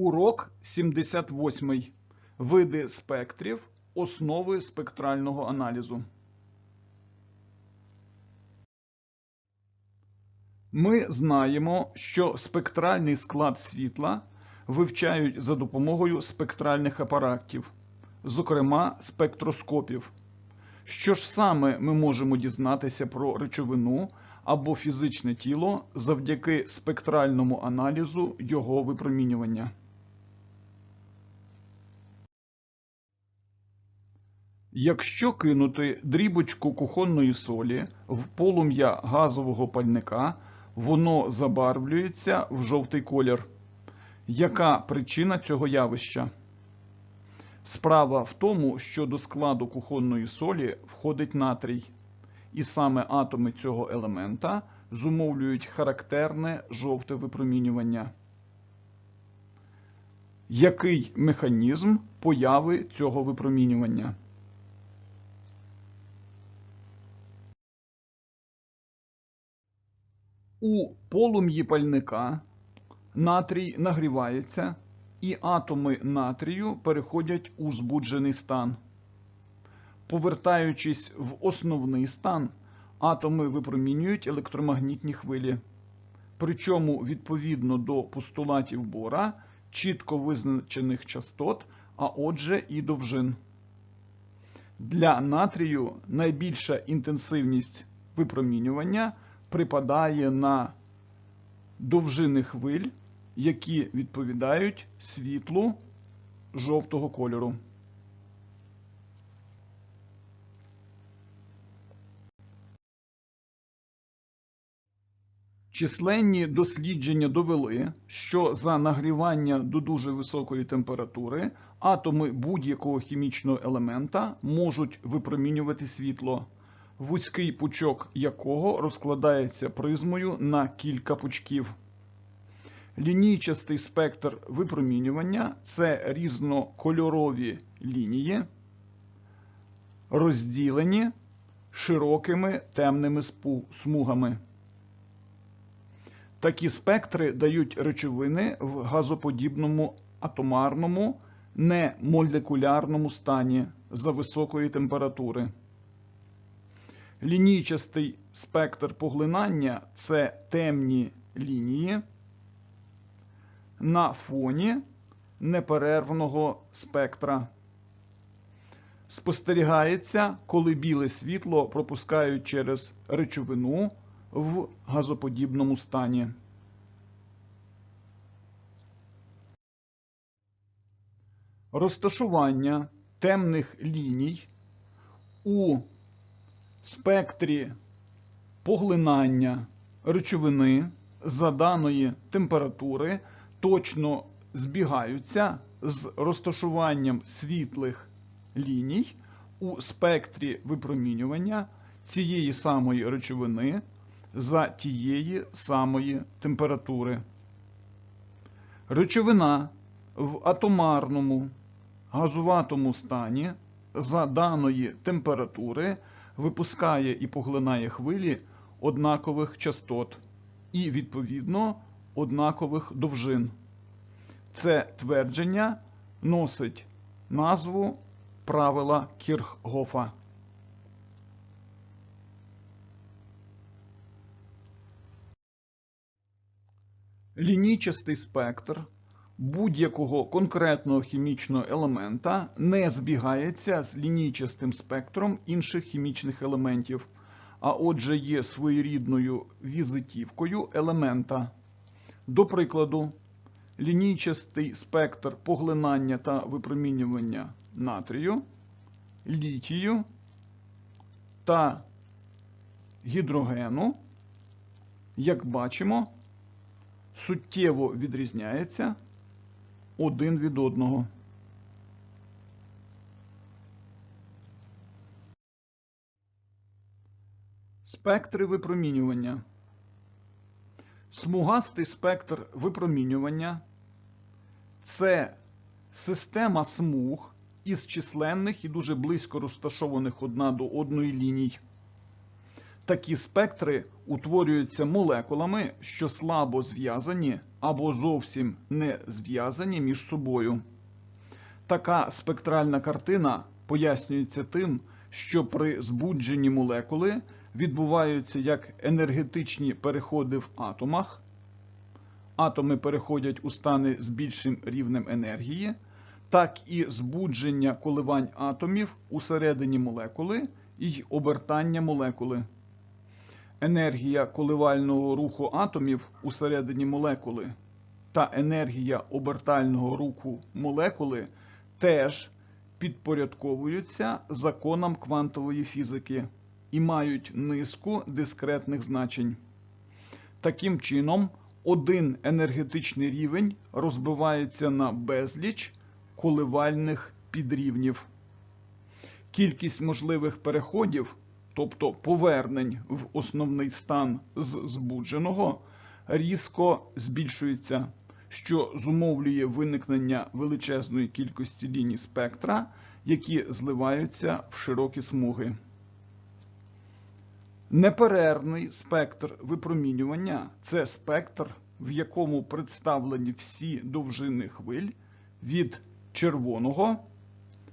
Урок 78. Види спектрів. Основи спектрального аналізу. Ми знаємо, що спектральний склад світла вивчають за допомогою спектральних апаратів, зокрема спектроскопів. Що ж саме ми можемо дізнатися про речовину або фізичне тіло завдяки спектральному аналізу його випромінювання? Якщо кинути дрібочку кухонної солі в полум'я газового пальника, воно забарвлюється в жовтий колір. Яка причина цього явища? Справа в тому, що до складу кухонної солі входить натрій, і саме атоми цього елемента зумовлюють характерне жовте випромінювання. Який механізм появи цього випромінювання? У полум'ї пальника натрій нагрівається, і атоми натрію переходять у збуджений стан. Повертаючись в основний стан, атоми випромінюють електромагнітні хвилі. Причому відповідно до постулатів Бора, чітко визначених частот, а отже і довжин. Для натрію найбільша інтенсивність випромінювання припадає на довжини хвиль, які відповідають світлу жовтого кольору. Численні дослідження довели, що за нагрівання до дуже високої температури атоми будь-якого хімічного елемента можуть випромінювати світло, вузький пучок якого розкладається призмою на кілька пучків. Лінійчастий спектр випромінювання це різнокольорові лінії, розділені широкими темними смугами. Такі спектри дають речовини в газоподібному атомарному немолекулярному стані за високої температури. Лінійчастий спектр поглинання це темні лінії на фоні неперервного спектра. Спостерігається, коли біле світло пропускають через речовину в газоподібному стані. Розташування темних ліній у спектрі поглинання речовини за даної температури точно збігаються з розташуванням світлих ліній у спектрі випромінювання цієї самої речовини за тієї самої температури. Речовина в атомарному газуватому стані за даної температури випускає і поглинає хвилі однакових частот і, відповідно, однакових довжин. Це твердження носить назву правила Кірхгофа. Лінійчастий спектр будь-якого конкретного хімічного елемента не збігається з лінійчастим спектром інших хімічних елементів, а отже є своєрідною візитівкою елемента. До прикладу, лінійчастий спектр поглинання та випромінювання натрію, літію та гідрогену, як бачимо, суттєво відрізняється один від одного. Спектри випромінювання. Смугастий спектр випромінювання це система смуг із численних і дуже близько розташованих одна до одної ліній. Такі спектри утворюються молекулами, що слабо зв'язані або зовсім не зв'язані між собою. Така спектральна картина пояснюється тим, що при збудженні молекули відбуваються як енергетичні переходи в атомах, атоми переходять у стани з більшим рівнем енергії, так і збудження коливань атомів усередині молекули і обертання молекули. Енергія коливального руху атомів усередині молекули та енергія обертального руху молекули теж підпорядковуються законам квантової фізики і мають низку дискретних значень. Таким чином, один енергетичний рівень розбивається на безліч коливальних підрівнів. Кількість можливих переходів, тобто повернень в основний стан з збудженого, різко збільшується, що зумовлює виникнення величезної кількості ліній спектра, які зливаються в широкі смуги. Неперервний спектр випромінювання це спектр, в якому представлені всі довжини хвиль від червоного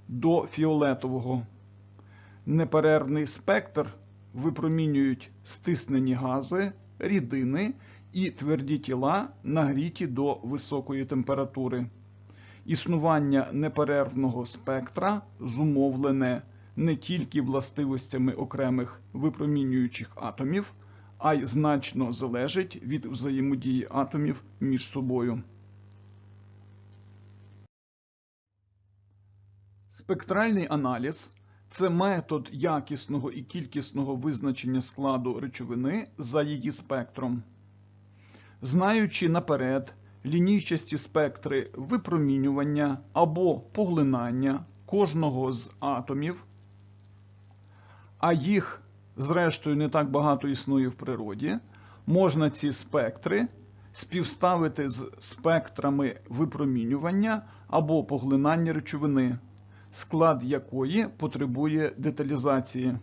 до фіолетового. Неперервний спектр випромінюють стиснені гази, рідини і тверді тіла, нагріті до високої температури. Існування неперервного спектра зумовлене не тільки властивостями окремих випромінюючих атомів, а й значно залежить від взаємодії атомів між собою. Спектральний аналіз це метод якісного і кількісного визначення складу речовини за її спектром. Знаючи наперед лінійчасті спектри випромінювання або поглинання кожного з атомів, а їх, зрештою, не так багато існує в природі, можна ці спектри співставити з спектрами випромінювання або поглинання речовини, склад якої потребує деталізації.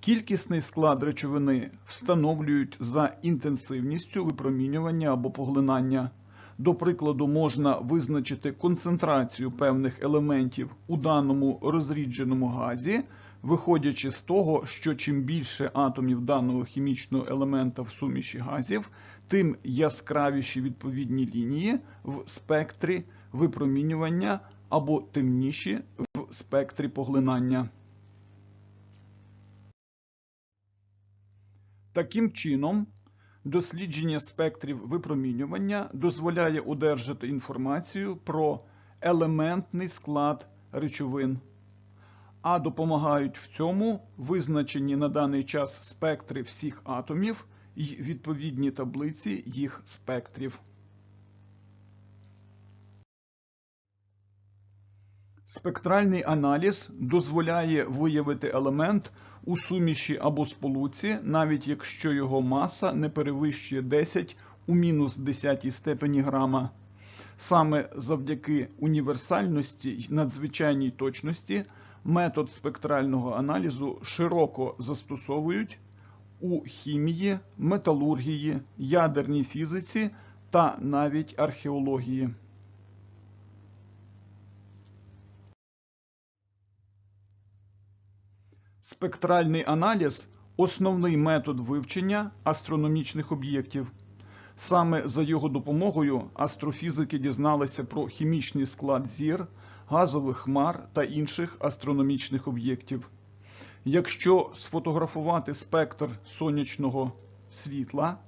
Кількісний склад речовини встановлюють за інтенсивністю випромінювання або поглинання. До прикладу, можна визначити концентрацію певних елементів у даному розрідженому газі, виходячи з того, що чим більше атомів даного хімічного елемента в суміші газів, тим яскравіші відповідні лінії в спектрі випромінювання або темніші в спектрі поглинання. Таким чином, дослідження спектрів випромінювання дозволяє одержати інформацію про елементний склад речовин, а допомагають в цьому визначені на даний час спектри всіх атомів і відповідні таблиці їх спектрів. Спектральний аналіз дозволяє виявити елемент у суміші або сполуці, навіть якщо його маса не перевищує 10 у мінус 10 степені грама. Саме завдяки універсальності й надзвичайній точності метод спектрального аналізу широко застосовують у хімії, металургії, ядерній фізиці та навіть археології. Спектральний аналіз основний метод вивчення астрономічних об'єктів. Саме за його допомогою астрофізики дізналися про хімічний склад зір, газових хмар та інших астрономічних об'єктів. Якщо сфотографувати спектр сонячного світла,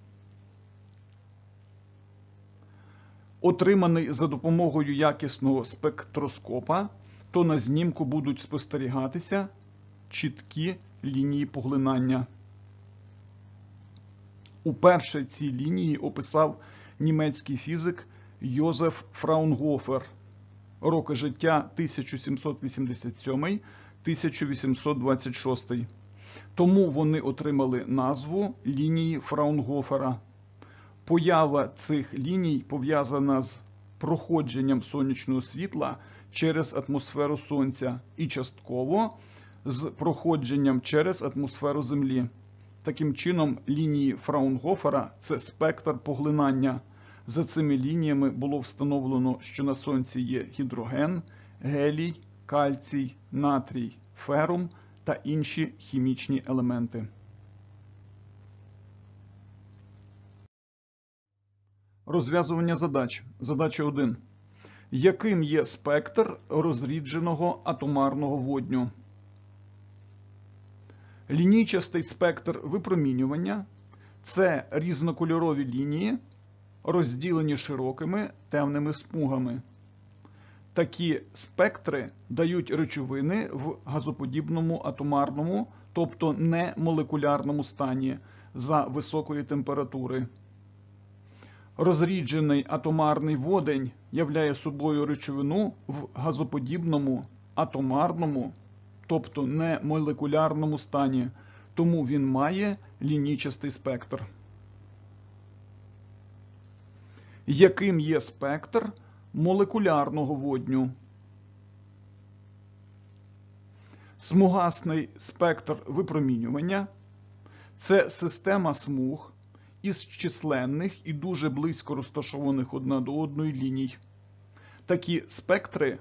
отриманий за допомогою якісного спектроскопа, то на знімку будуть спостерігатися чіткі лінії поглинання. Уперше ці лінії описав німецький фізик Йозеф Фраунгофер, роки життя 1787-1826. Тому вони отримали назву лінії Фраунгофера. Поява цих ліній пов'язана з проходженням сонячного світла через атмосферу Сонця і частково з проходженням через атмосферу Землі. Таким чином, лінії Фраунгофера це спектр поглинання. За цими лініями було встановлено, що на Сонці є гідроген, гелій, кальцій, натрій, ферум та інші хімічні елементи. Розв'язування задач. Задача 1. Яким є спектр розрідженого атомарного водню? Лінійчастий спектр випромінювання це різнокольорові лінії, розділені широкими темними смугами. Такі спектри дають речовини в газоподібному атомарному, тобто не молекулярному стані за високої температури. Розріджений атомарний водень являє собою речовину в газоподібному, атомарному, тобто не молекулярному стані, тому він має лінійчастий спектр. Яким є спектр молекулярного водню? Смугасний спектр випромінювання це система смуг із численних і дуже близько розташованих одна до одної ліній. Такі спектри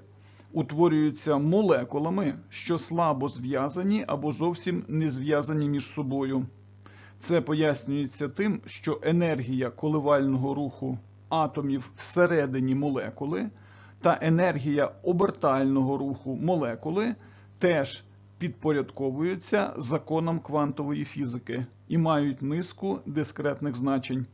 утворюються молекулами, що слабо зв'язані або зовсім не зв'язані між собою. Це пояснюється тим, що енергія коливального руху атомів всередині молекули та енергія обертального руху молекули теж підпорядковуються законам квантової фізики і мають низку дискретних значень.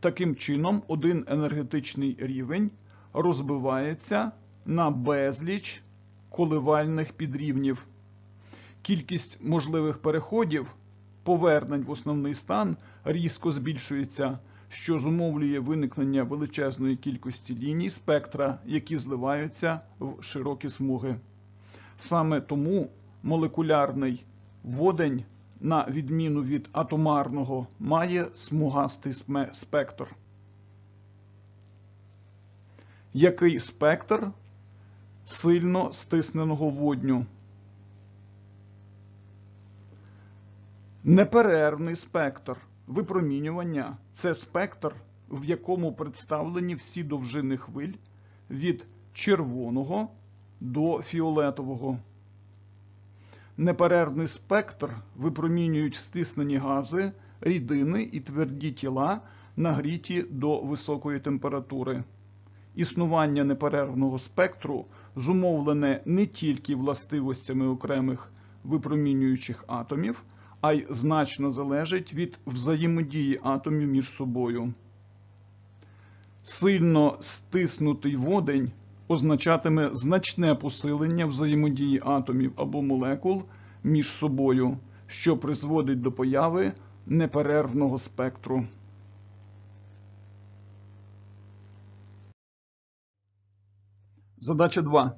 Таким чином, один енергетичний рівень розбивається на безліч коливальних підрівнів. Кількість можливих переходів, повернень в основний стан різко збільшується, що зумовлює виникнення величезної кількості ліній спектра, які зливаються в широкі смуги. Саме тому молекулярний водень, на відміну від атомарного, має смугастий спектр. Який спектр сильно стисненого водню? Неперервний спектр випромінювання це спектр, в якому представлені всі довжини хвиль від червоного до фіолетового. Неперервний спектр випромінюють стиснені гази, рідини і тверді тіла, нагріті до високої температури. Існування неперервного спектру зумовлене не тільки властивостями окремих випромінюючих атомів, а й значно залежить від взаємодії атомів між собою. Сильно стиснутий водень означатиме значне посилення взаємодії атомів або молекул між собою, що призводить до появи неперервного спектру. Задача 2.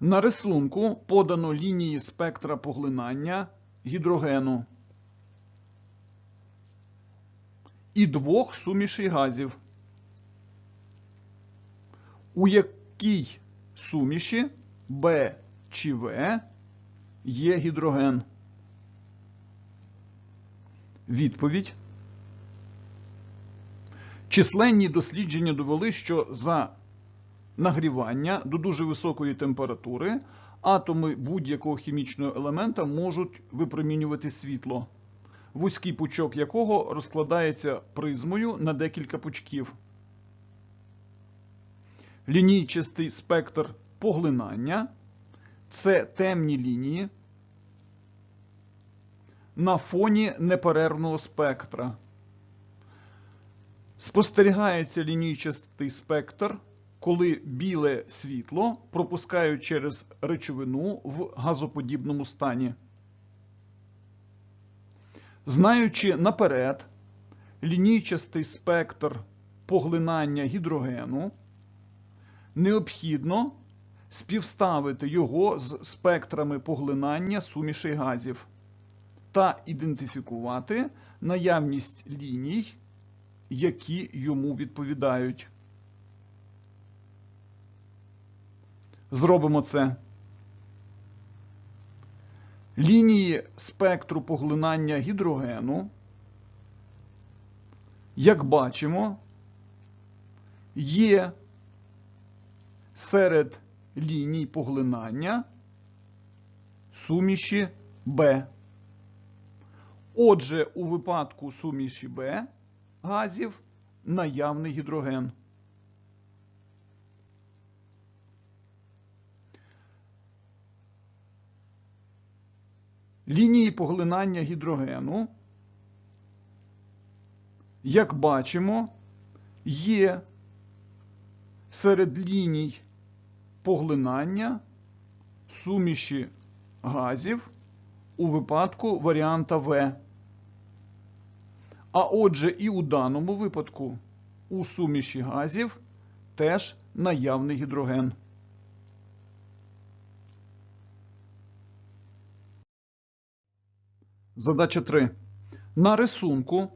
На рисунку подано лінії спектра поглинання гідрогену і двох сумішей газів. У якій суміші Б чи В є гідроген? Відповідь. Численні дослідження довели, що за нагрівання до дуже високої температури атоми будь-якого хімічного елемента можуть випромінювати світло, вузький пучок якого розкладається призмою на декілька пучків. Лінійчастий спектр поглинання це темні лінії на фоні неперервного спектра. Спостерігається лінійчастий спектр, коли біле світло пропускають через речовину в газоподібному стані. Знаючи наперед лінійчастий спектр поглинання гідрогену, необхідно співставити його з спектрами поглинання сумішей газів та ідентифікувати наявність ліній, які йому відповідають. Зробимо це. Лінії спектру поглинання гідрогену Як бачимо, є серед ліній поглинання суміші Б. Отже, у випадку суміші Б газів наявний гідроген. Лінії поглинання гідрогену, як бачимо, є серед ліній поглинання суміші газів у випадку варіанта В. А отже, і у даному випадку у суміші газів теж наявний гідроген. Задача 3. На рисунку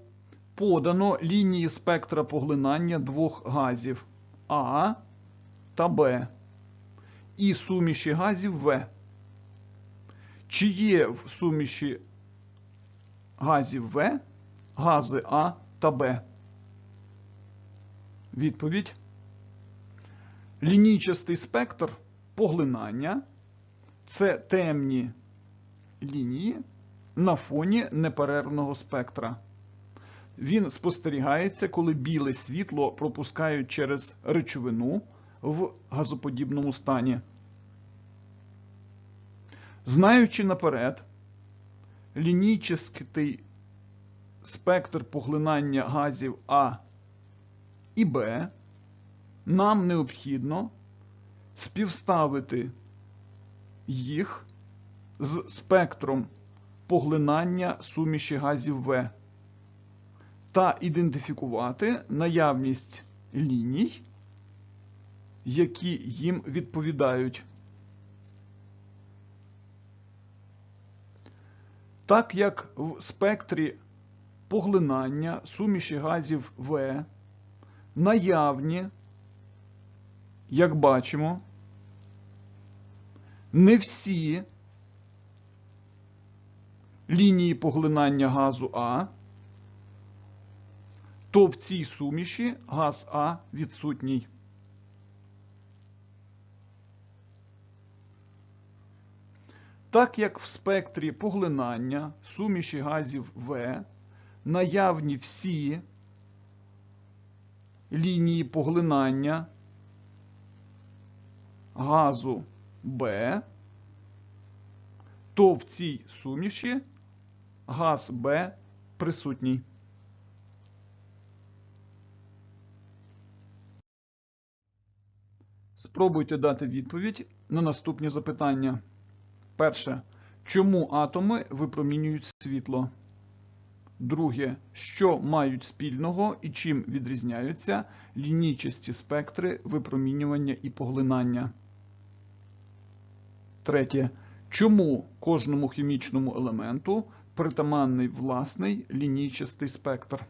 подано лінії спектра поглинання двох газів А та Б і суміші газів В. Чи є в суміші газів В гази А та Б? Відповідь. Лінійчастий спектр поглинання це темні лінії на фоні неперервного спектра. Він спостерігається, коли біле світло пропускають через речовину в газоподібному стані. Знаючи наперед, лінійчастий спектр поглинання газів А і Б, нам необхідно співставити їх з спектром поглинання суміші газів В та ідентифікувати наявність ліній, які їм відповідають. Так як в спектрі поглинання суміші газів В наявні, як бачимо, не всі лінії поглинання газу А, то в цій суміші газ А відсутній. Так як в спектрі поглинання суміші газів В наявні всі лінії поглинання газу Б, то в цій суміші газ Б присутній. Спробуйте дати відповідь на наступні запитання. Перше. Чому атоми випромінюють світло? Друге. Що мають спільного і чим відрізняються лінійчасті спектри випромінювання і поглинання? Третє. Чому кожному хімічному елементу притаманний власний лінійчастий спектр?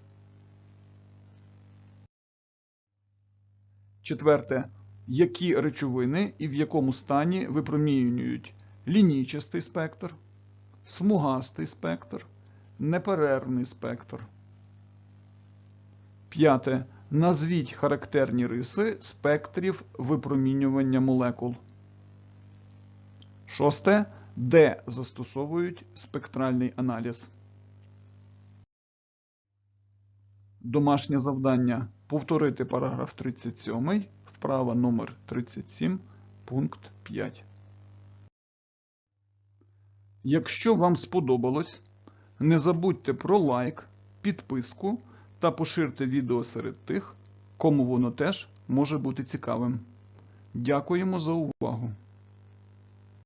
Четверте. Які речовини і в якому стані випромінюють лінійчастий спектр, смугастий спектр, неперервний спектр? П'яте. Назвіть характерні риси спектрів випромінювання молекул. Шосте. Де застосовують спектральний аналіз? Домашнє завдання. Повторити параграф 37, вправа номер 37, пункт 5. Якщо вам сподобалось, не забудьте про лайк, підписку та поширте відео серед тих, кому воно теж може бути цікавим. Дякуємо за увагу!